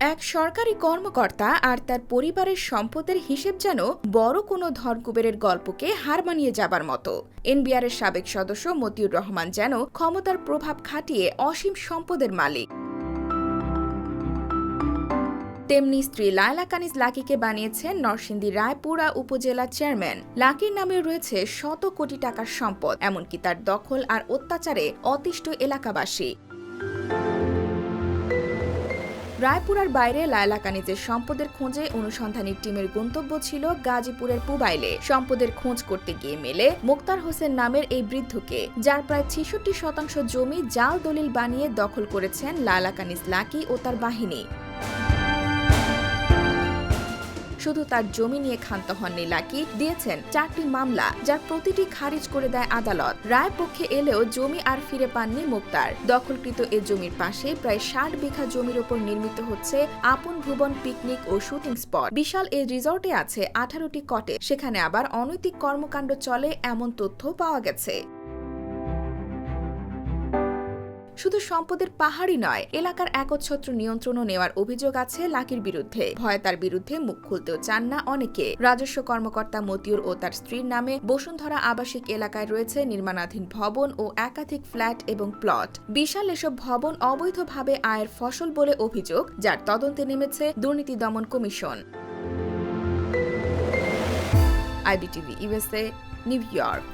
এক সরকারি কর্মকর্তা আর তার পরিবারের সম্পদের হিসেব যেন বড় কোনো ধনকুবেরের গল্পকে হার মানিয়ে যাবার মতো। এনবিআরের সাবেক সদস্য মতিউর রহমান যেন ক্ষমতার প্রভাব খাটিয়ে অসীম সম্পদের মালিক। তেমনি স্ত্রী লায়লা কানিজ লাকিকে বানিয়েছেন নরসিংদী রায়পুরা উপজেলা চেয়ারম্যান। লাকির নামে রয়েছে শত কোটি টাকার সম্পদ, এমনকি তার দখল আর অত্যাচারে অতিষ্ঠ এলাকাবাসী। রায়পুরার বাইরে লায়লা কানিজের সম্পদের খোঁজে অনুসন্ধানী টিমের গন্তব্য ছিল গাজীপুরের পুবাইলে। সম্পদের খোঁজ করতে গিয়ে মেলে মোক্তার হোসেন নামের এই বৃদ্ধকে, যার প্রায় ছেষট্টি শতাংশ জমি জাল দলিল বানিয়ে দখল করেছেন লায়লা কানিজ লাকি ও তার বাহিনী। শুধু তার জমি নিয়ে ক্ষান্ত হননি লাকি, দিয়েছেন চারটি মামলা, যার প্রতিটি খারিজ করে দেয় আদালত। রায় পক্ষে এলেও জমি আর ফিরে পাননি মুক্তার। দখলকৃত এ জমির পাশে প্রায় ষাট বিঘা জমির ওপর নির্মিত হচ্ছে আপন ভুবন পিকনিক ও শুটিং স্পট। বিশাল এই রিসর্টে আছে আঠারোটি কটে সেখানে আবার অনৈতিক কর্মকাণ্ড চলে এমন তথ্য পাওয়া গেছে। শুধু সম্পদের পাহাড়ই নয়, এলাকার একচ্ছত্র নিয়ন্ত্রণও নেওয়ার অভিযোগ আছে লাকির বিরুদ্ধে। ভয় তার বিরুদ্ধে মুখ খুলতেও চান না অনেকে। রাজস্ব কর্মকর্তা মতিউর ও তার স্ত্রীর নামে বসুন্ধরা আবাসিক এলাকায় রয়েছে নির্মাণাধীন ভবন ও একাধিক ফ্ল্যাট এবং প্লট। বিশাল এসব ভবন অবৈধভাবে আয়ের ফসল বলে অভিযোগ, যার তদন্তে নেমেছে দুর্নীতি দমন commission. IBTV USA New York.